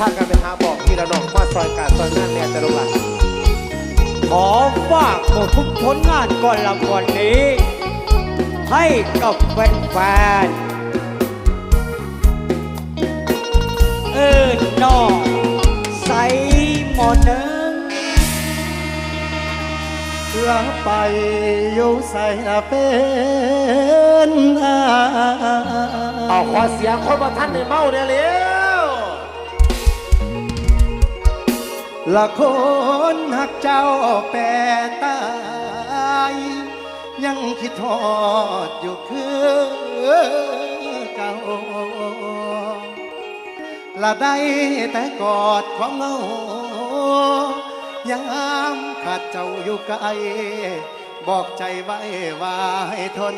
พากันไปหาบอกพี่ละนองมาซอยการซอยงานแน่จะลงหลังขอฝากหมดทุกผลงานก่อนละก่อนนี้ ให้กับแฟนๆเออนองใส่หมอนึ่งลาไปอยู่ใส่ละเป็นอาเอาขอเสียงคนมาท่านในเมาเนี่ยเร็ว ละคนหักเจ้าแปรตาย ยังคิดทอดอยู่คือเก่าละได้แต่กอดความเหงายามขาดเจ้าอยู่ไกลบอกใจไว้ว่าให้ทน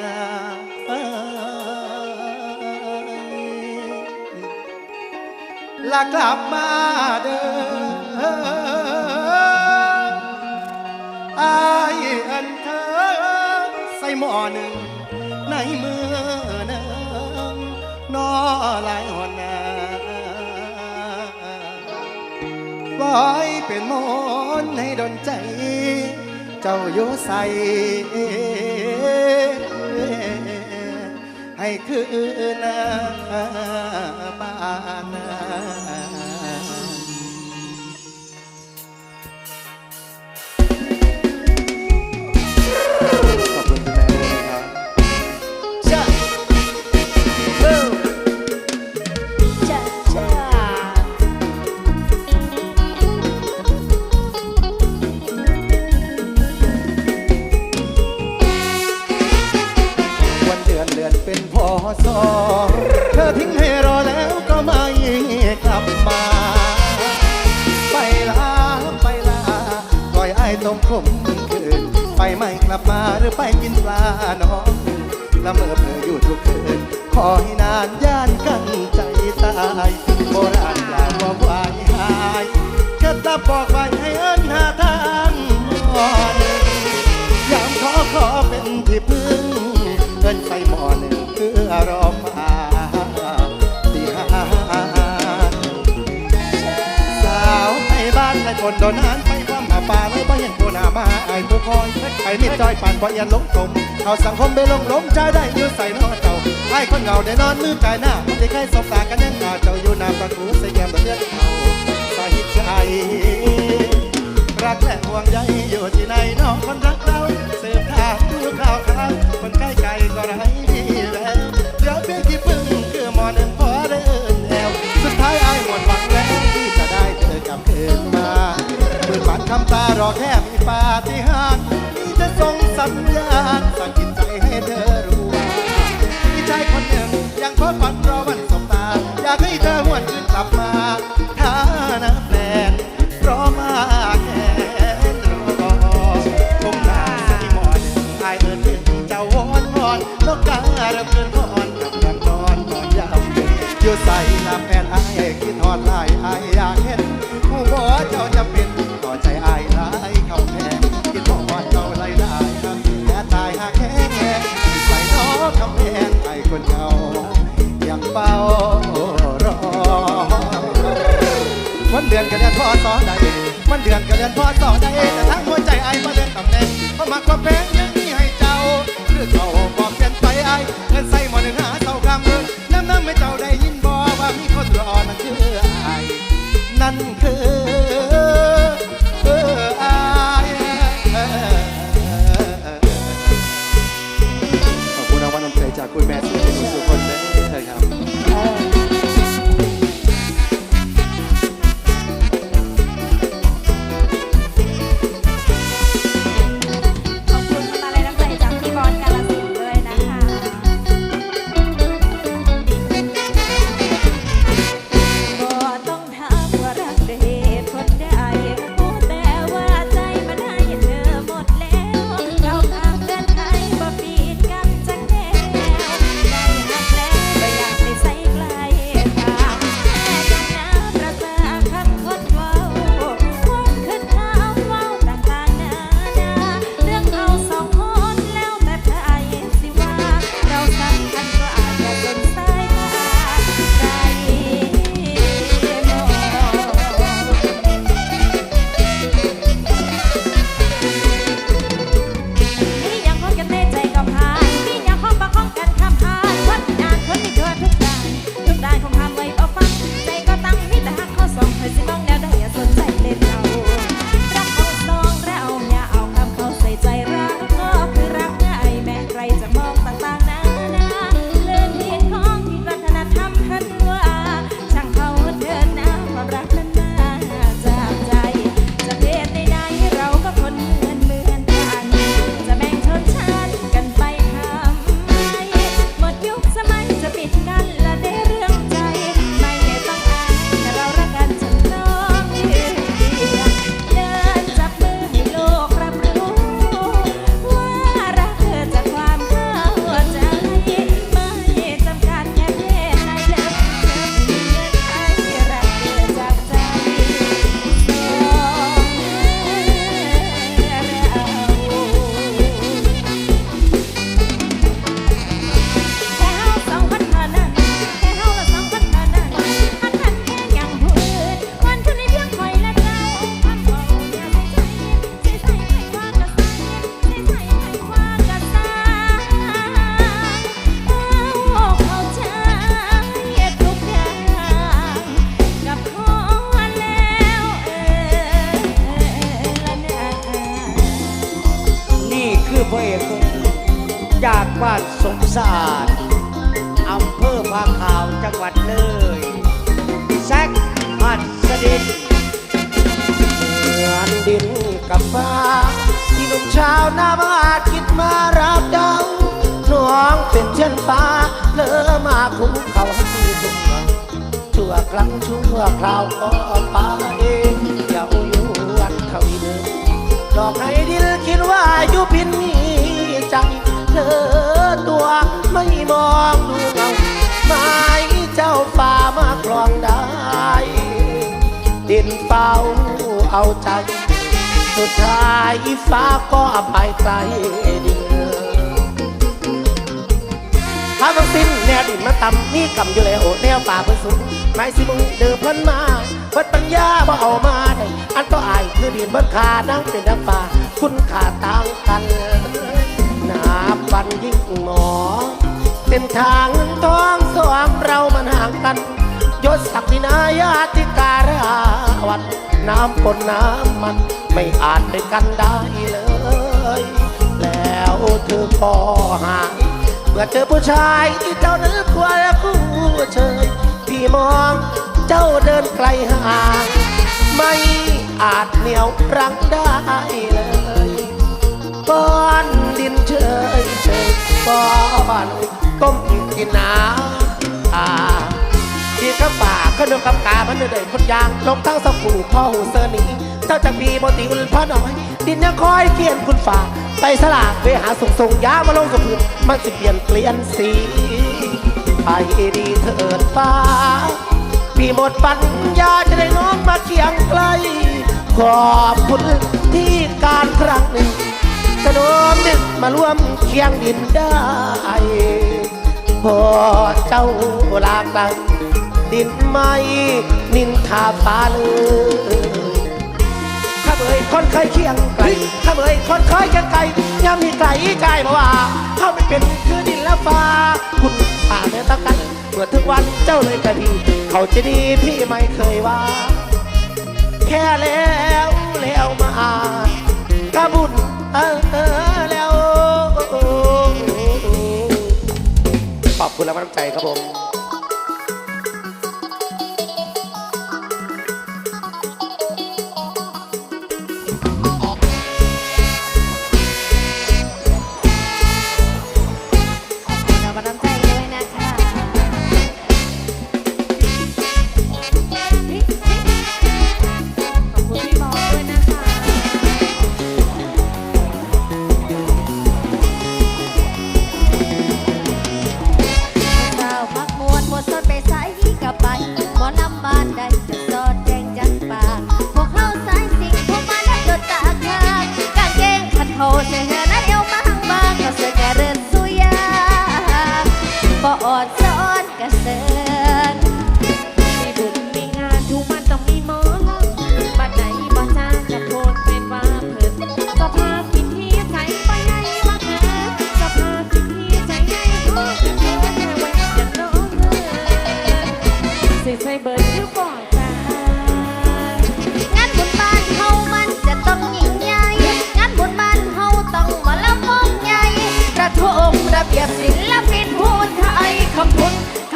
ละกลับมาเด้อ อายอันเธอ ใส่หม้อหนึ่ง ในมือหนึ่งนอหลายหนนาปล่อยเป็นมนให้ดนใจ เจ้าอยู่ใสให้คืนบ้าน คนโดนนานไปความหาปลาไม่บ่เห็นผู้หน้ามาไอ้ผู้คอยไปมิดจอยปั่นบ่เอียนหลงกลมเขาสังคมไปลงหลงใจได้อยู่ใส่นอเจ้าไอ้คนเหงาได้นอนมือกายหน้ามันได้ใครสบตากันยังกาเจ้าอยู่น้ำประตูใส่แก้มตะเลือดเขาใส่ใจรักและห่วงใยอยู่ที่ไหนน้องคนรักเราเสืบทางดูข่าวข่าวคนใกล้ไกลก็ไร้ที่แล้วเดี๋ยวเพียงที่พึ่งคือหมอหนึ่งพอได้เอินแอวสุดท้ายไอายหมดหวังแล้วที่จะได้เธอกลับคืนำตารอแค่มีปาฏิหาริย์ที่จะส่งสัญญาณสั่งจิตใจให้เธอรู้ว่ามีชายคนหนึ่งยังขอฝันรอวันสบตา อยากให้เธอหวนคืนกลับมาถ้านะแฟนรอมาแค่รอคงลาสกหมอนอายเอิญเป็นเจ้าวอนวอนนกกาเริ่มเกินก่อนกับดังนอนนอนยามเย็นอยู่ใส่ลาแฟนไอายคิดทอดลายอายอยาก มันเดือนกับเดือนพอสอใดแต่ทั้งหัวใจไอ้มาเดินตำแหน่งเพราะมักความแพ วนามาคิดมารับดาวน้องเป็นเช่นฟ้าเลอมาคุ้มเขาให้ทุ่งเราชั่วครั้งชั่วคราวก็ไปอย่าอยู่วันเขาอีเดิมดอกให้ดินคิดว่าอยู่พินมีใจเธอตัวไม่มองดูเงาไม้เจ้าฟ้ามากลองได้ ดินเฝ้าเอาใจ สุดท้ายฟ้าก็ไปไกลเดือถ้าต้องสิ้นแนวดินมาต่ำนี่กำอยู่แล้วแนวป่าเพิ่นสูงไม่สิมึงเดือเพิ่นมาเพิ่นปัญญาบ่เอามาได้อันก็อายคือดินเบิ่ขานั่งเป็นน้ำป่าคุณค่าต่างกันหนาปันยิ่งหมอเส้นทางเงินทองสวมเรามันห่างกันยศศักดินายาติการา วันน้ำปนน้ำมันไม่อาจเป็นกันได้เลย แล้วเธอก็หายเมื่อเจอผู้ชายที่เจ้านึกว่าคู่เชยพี่มองเจ้าเดินไกลห่าง ไม่อาจเหนียวรั้งได้เลยก้อนดินเฉยเฉยก้อนก้มกินน้ำ อ่าที่ข้าป่าขนมกับกามันเดินคนยางลงทั้งสกูพ่อหูเสอนีเจ้าจะมีโมติอุลพ่อน้อย ดินยังคอยเขียนคุณฝ่าไปสลากไปหาส่งส่งยามาลงกับพื้นมันสิเปลี่ยนเปลี่ยนสีไปดีเถิดฟ้าพี่หมดปัญญาจะได้น้องมาเคียงใกล้ขอบคุณที่การครั้งหนึ่งจะโน้มนึกมาร่วมเคียงดินได้พอเจ้าลากลัง ดินไม่นินทาฟ้าเลยข้าเบยคนเคยเคียงไกลข้าเบยคนเคยกันไกลยามมีไกลใจมาว่าเขาไม่เป็นคือดินและฟ้าคุณป่าแม่ตะกันเมื่อถึงวันเจ้าเลยกะดีเขาจะดีพี่ไม่เคยว่า แค่แล้วแล้วมากระบุญเออแล้วขอบคุณและกำลังใจครับผม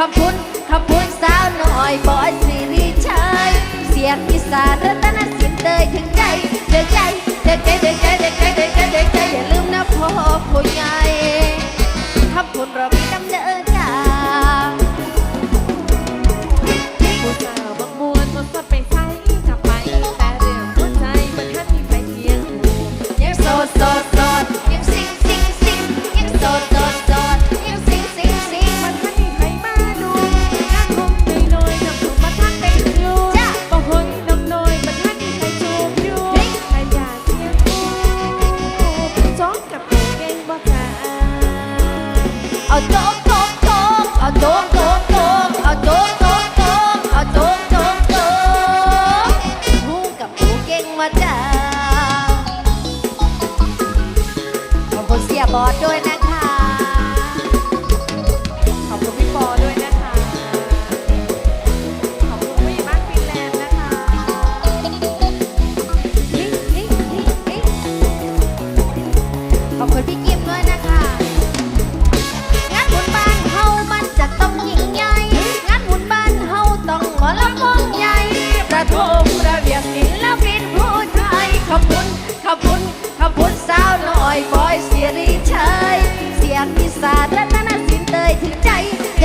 ขอบคุณขอบคุณสาวหน่อยบอยสิริชัยเสียงอีสานรัตนสินเตยถึงใจเดือใจเดือใจเดือใจ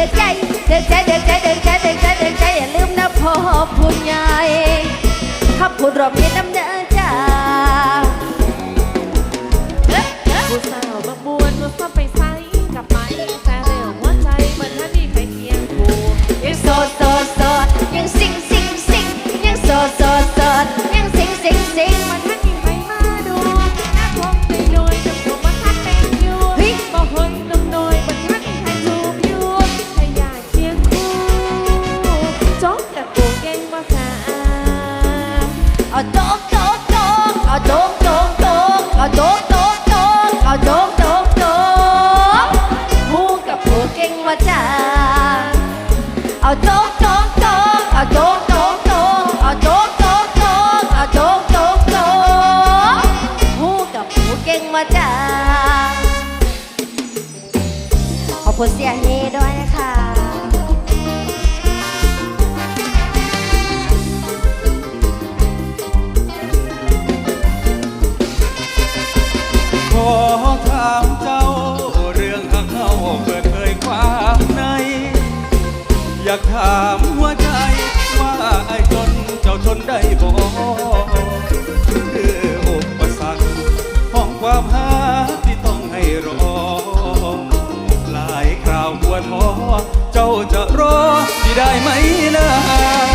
อใจเด็กใจเด็กใจเด็กใจเด็กใจเด็กใจอย่าลืมนะพ่อผู้ใหญ่ข้าพูดรอบนี่นน้ำเดือ เนะ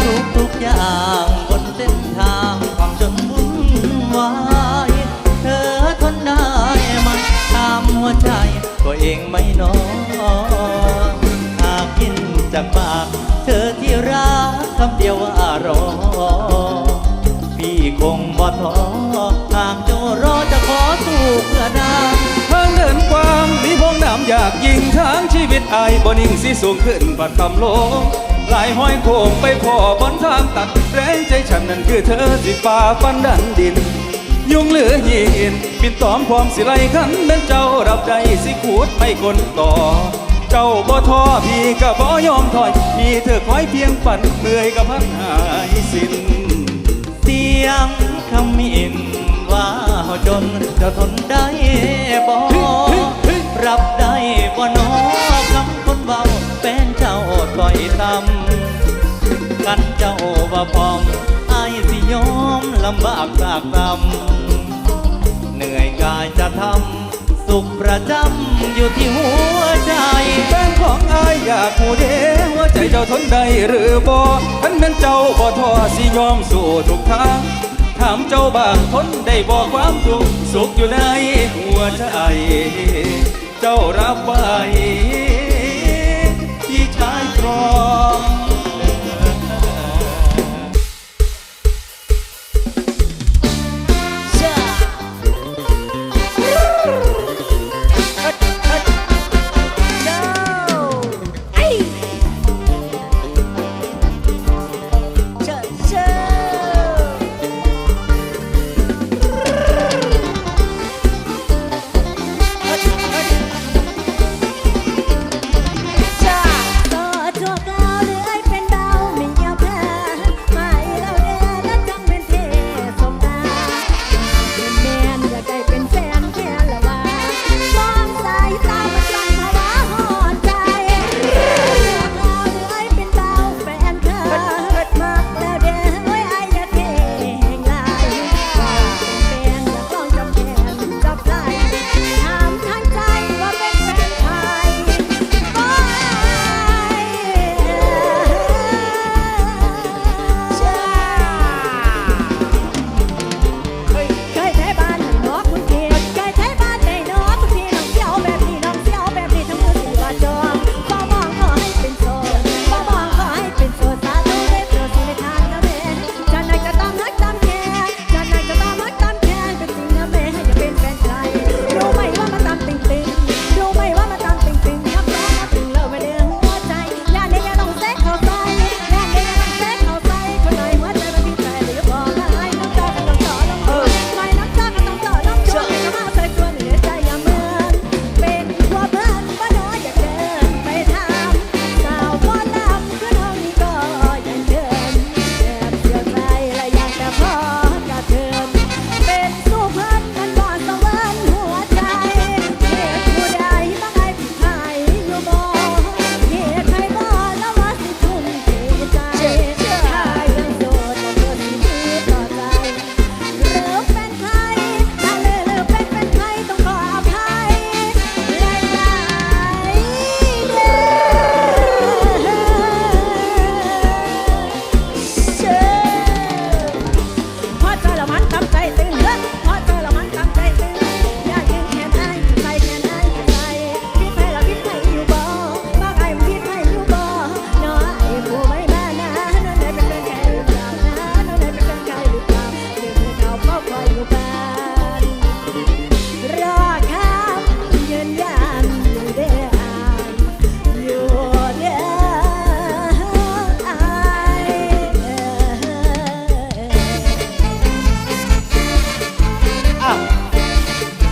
ทุกทุกๆอย่างบนเส้นทางความจนวุ่นวายเธอทนได้ไหมตามหัวใจตัวเองไม่น้อยหากกินจากปาก เธอที่รักคำเดียวว่าากยิงทางชีวิตอายบ่นิ่งสิสูงขึ้นปัดคำลงหลายห้อยโค้งไปพอบนทางตัดแรงใจฉันนั้นคือเธอสิฝ่าฟันดันดิน ยุงเหลือหินปินตอมพร้อมสิไลขันเป็นเจ้ารับใจสิขูดไม่กลต่อ เจ้าบ่ท้อพี่ก็บ่ยอมถอยมีเธอคอยเพียงฝันเมื่อยกับพันหายสิ้นเสียงคำมินว่าเฮาจนเจ้าทนได้บ่รับได้ บ่นอคำคนเบาเป็นเจ้าต่อยตำกันเจ้าว่าพอมไอายสิยอมลำบากสากตำเหนื่อยกายจะทำสุขประจำอยู่ที่หัวใจแฟนของไอายอยากหูเด้ว่าใจเจ้าทนได้หรือบ่ท่านแม่นเจ้าบ่ท้อสิยอมสู้ทุกทางถามเจ้าบางทนได้บ่ความทุกข์สุขอยู่ในหัวใจ เจ้ารับไว้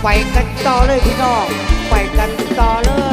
ไปกันต่อเลยพี่น้อง ไปกันต่อเลย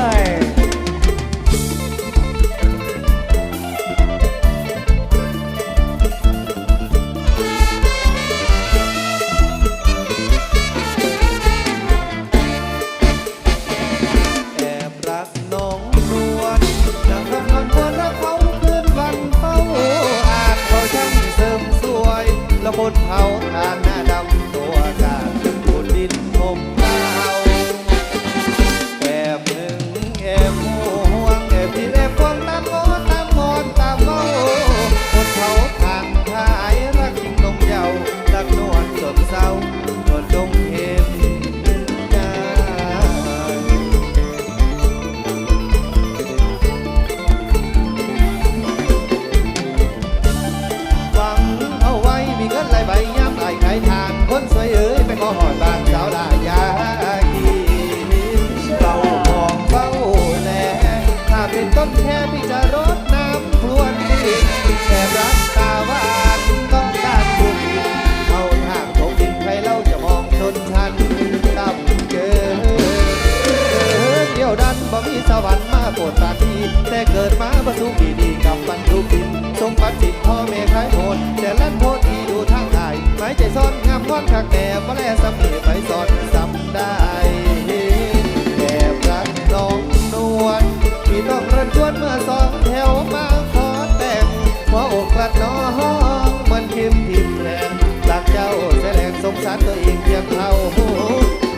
ยงเขา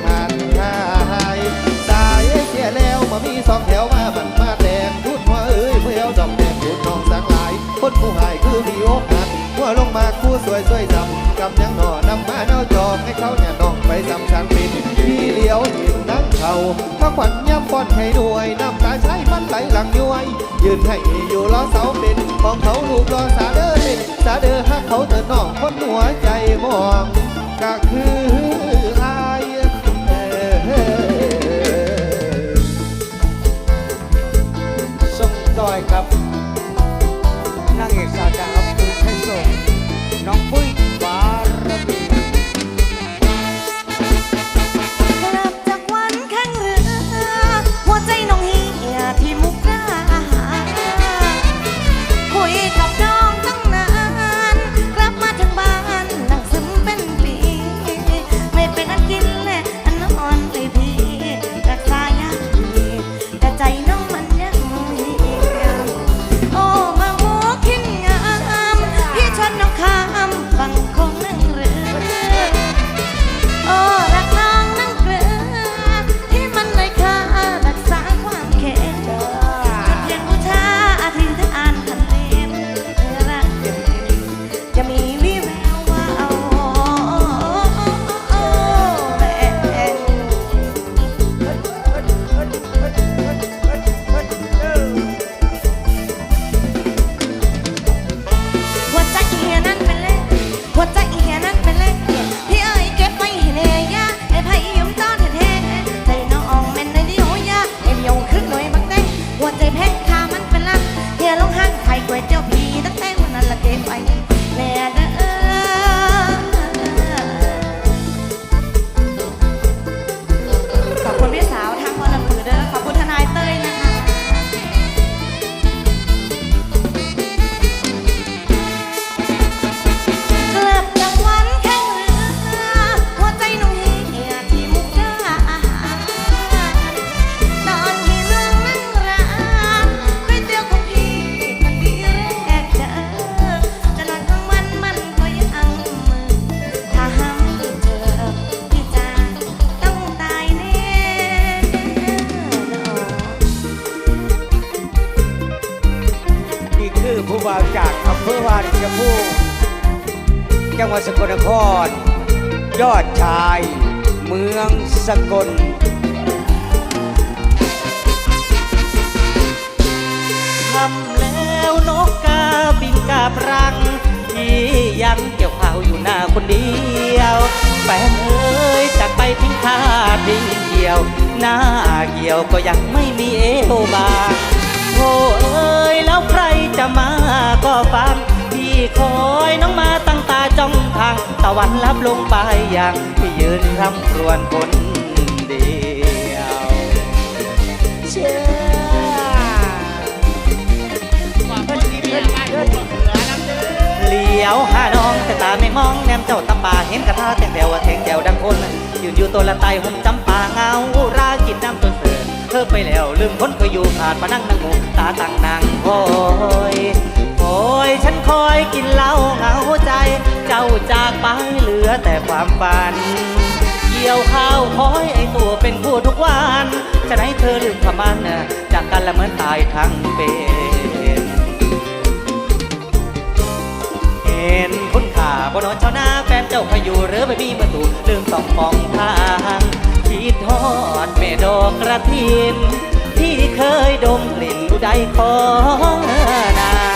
ผ่านทายตายเสียแล้วมามีสองแถวมาบันมาแตกพูดว่าเอ้ยเมื่อเอาดอกแดงพูดทองสังหลาย คนผู้หายคือมีโอกาสหัวลงมาคู่สวยสวยดำกำยังหน่อนำมาเน่าจอกให้เขาเนี่ยน้องไปสำชันปิดพี่เลี้ยวเห็นนั่งเขาถ้าขวัญย่ำป้อนให้ด้วยน้ำตาใช้มันไหลหลังย้วย ยืนให้อยู่ร้อเสาเป็นของเขาลูกรอสาเด้อเล่นสาเด้อหักเขาเธอน้องคนหัวใจมอง ก็คือ งหวัดสกลนคร ยอดชาย เมืองสกลทำแล้วนกกาบินกาบรังที่ยังเกี่ยวข้าวอยู่หน้าคนเดียวแฟนเอ้ยจากไปทิ้งข้าทิ้งเกี่ยว หน้าเกี่ยวก็ยังไม่มีเอวบางโธ่เอ้ยแล้วใครจะมาก็ฟัง คอยน้องมาตั้งตาจ้องทาง ตะวันลับลงไปอย่างพี่ยืนรำครวญคนเดียวเชื่อเลียวหาน้องแต่ตาไม่มองแนมเจ้าตาป่าเห็นกระทาแต่งแถวแทงแถวดังคนยืนอยู่ตัวละไตห่มจำป่าเงารากินน้ำจนเสือเธอไปแล้วลืมคนเคยอยู่ขาดมานั่งนั่งงูตาตั้งนางคอย ยฉันคอยกินเหล้าเหงาใจ เจ้าจากไปเหลือแต่ความฝัน เกี่ยวข้าวคอยไอตัวเป็นคู่ทุกวัน จะให้เธอลืมคำมันจากกันละเหมือนตายทั้งเป็นเห็นคุณค่าบนนอนชาหน้าแฟนเจ้าพาอยู่หรือไม่มีประตูลืมต้องมองทางคิดทอดแม่ดอกกระถินที่เคยดมกลิ่นอุไดของนา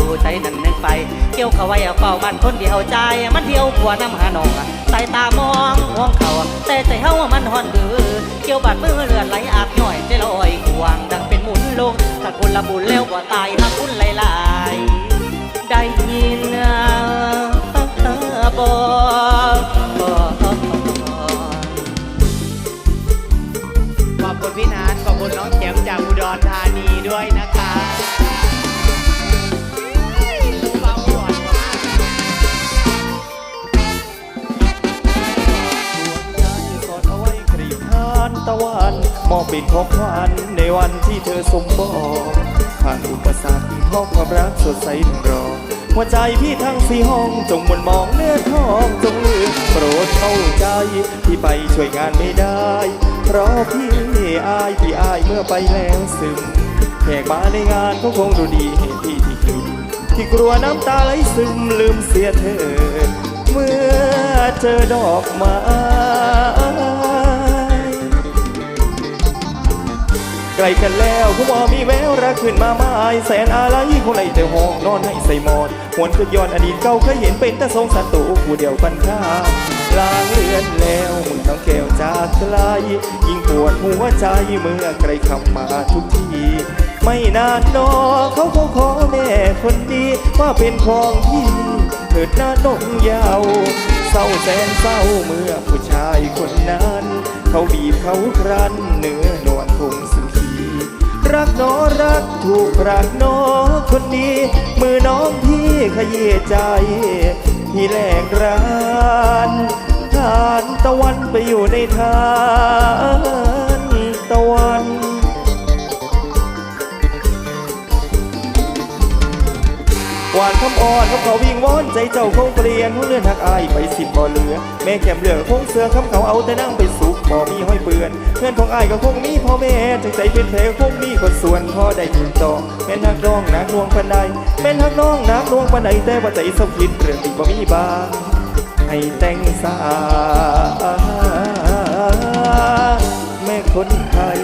ดูใจนั่นนึงไปเกี่ยวเขาไว้เอาเฝ้ามันคนเดียวใจ มันเที่ยวขัวน้ำหาหนองสายตามองห่วงเขาแต่ใจเฮามันหอนบือเกี่ยวบาดมือเลือดไหลอาบหน่อยใจลอยกวางดังเป็นหมุนลงถ้าคนละบุญแล้วกว่าตายหักคุณไหลา มอบเป็นของขวัญในวันที่เธอสมบอกผ่านอุปสรรคห้อความรักสดใสถึงรอหัวใจพี่ทั้งสี่ห้องจงมนมองเนื้อทองจงลืมโปรดเข้าใจที่ไปช่วยงานไม่ได้ เพราะพี่อายพี่อายเมื่อไปแล้วซึมแขกมาในงานก็คงรู้ดีเหตุที่ที่คิดที่กลัวน้ำตาไหลซึมลืมเสียเธอ เมื่อเจอดอกไม้ กลกันแล้วผู้บ่มีแววรักขึ้นมาไม้แสนอะไรคงไหลแต่ห้อกนอนให้ใส่หมอนหวนคืนย้อนอดีตเก่าเคยเห็นเป็นแต่ทรงสัตว์ตูผู้เดียวกันข้ามลางเลือนแล้วมึงต้องแก้วจากไกลยิ่งปวดหัวใจเมื่อไกลคำมาทุกที ไม่นานนอเขาคงขอแม่คนดีว่าเป็นของพี่เถิดหน้าดงยาวเศร้าแสนเศร้าเมื่อผู้ชายคนนั้น เขาบีบเขาครันเนื้อนวลคงสุข รักน้อรักถูกรักน้อคนนี้ มือน้องพี่ขยี้ใจ พี่แหลกรานทานตะวันไปอยู่ในทาน อ่อนเขาเขาวิ่งวอนใจเจ้าคงเปลี่ยนหัวเลือนหักอายไปสิบบ่เหลือ แม่แก้มเหลืองคงเสือคำเขาเอาแต่นั่งไปสุกบ่มีห้อยเปื่อนเพื่อนของอายก็คงมีพ่อแม่จังใจเป็นแผลคงมีคนส่วนพ่อได้ยินต่อแม่นหักน้องนักลวงปันใดแม่นหักน้องนักลวงปันใดแต่ว่าใจเศร้าคิดเรื่องที่บ่มีบางให้แต่งสาแม่คนไทย